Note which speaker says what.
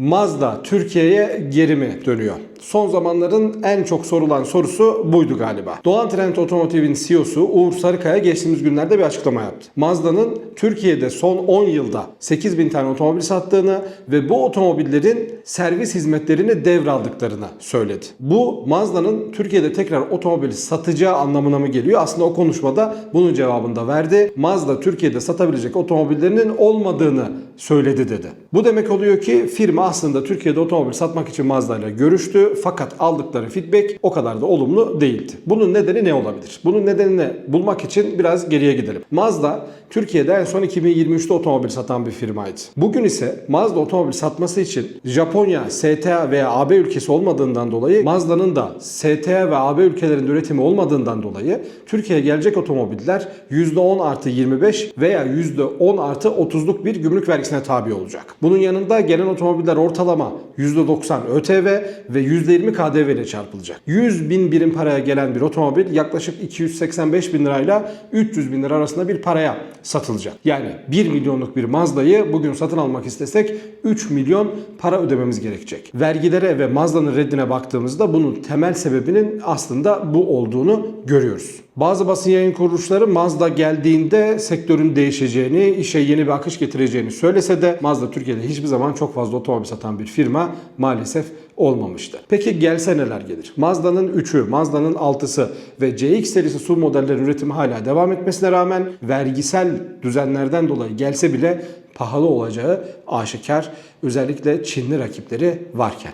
Speaker 1: Mazda Türkiye'ye geri mi dönüyor? Son zamanların en çok sorulan sorusu buydu galiba. Doğan Trend Otomotiv'in CEO'su Uğur Sarıkaya geçtiğimiz günlerde bir açıklama yaptı. Mazda'nın Türkiye'de son 10 yılda 8000 tane otomobil sattığını ve bu otomobillerin servis hizmetlerini devraldıklarını söyledi. Bu Mazda'nın Türkiye'de tekrar otomobil satacağı anlamına mı geliyor? Aslında o konuşmada bunun cevabını da verdi. Mazda Türkiye'de satabilecek otomobillerinin olmadığını söyledi dedi. Bu demek oluyor ki firma aslında Türkiye'de otomobil satmak için Mazda ile görüştü fakat aldıkları feedback o kadar da olumlu değildi. Bunun nedeni ne olabilir? Bunun nedenini bulmak için biraz geriye gidelim. Mazda Türkiye'de en son 2023'te otomobil satan bir firmaydı. Bugün ise Mazda otomobil satması için Japonya, STA veya AB ülkesi olmadığından dolayı Mazda'nın da STA ve AB ülkelerinde üretimi olmadığından dolayı Türkiye'ye gelecek otomobiller %10 artı 25 veya %10 artı 30'luk bir gümrük vergisine tabi olacak. Bunun yanında gelen otomobiller ortalama %90 ÖTV ve %20 KDV ile çarpılacak. 100 bin birim paraya gelen bir otomobil yaklaşık 285 bin lirayla 300 bin lira arasında bir paraya satılacak. Yani 1 milyonluk bir Mazda'yı bugün satın almak istesek 3 milyon para ödememiz gerekecek. Vergilere ve Mazda'nın reddine baktığımızda bunun temel sebebinin aslında bu olduğunu görüyoruz. Bazı basın yayın kuruluşları Mazda geldiğinde sektörün değişeceğini, işe yeni bir akış getireceğini söylese de Mazda Türkiye'de hiçbir zaman çok fazla otomobil satan bir firma maalesef olmamıştı. Peki gelse neler gelir? Mazda'nın 3'ü, Mazda'nın 6'sı ve CX serisi SUV modellerin üretimi hala devam etmesine rağmen vergisel düzenlerden dolayı gelse bile pahalı olacağı aşikar. Özellikle Çinli rakipleri varken.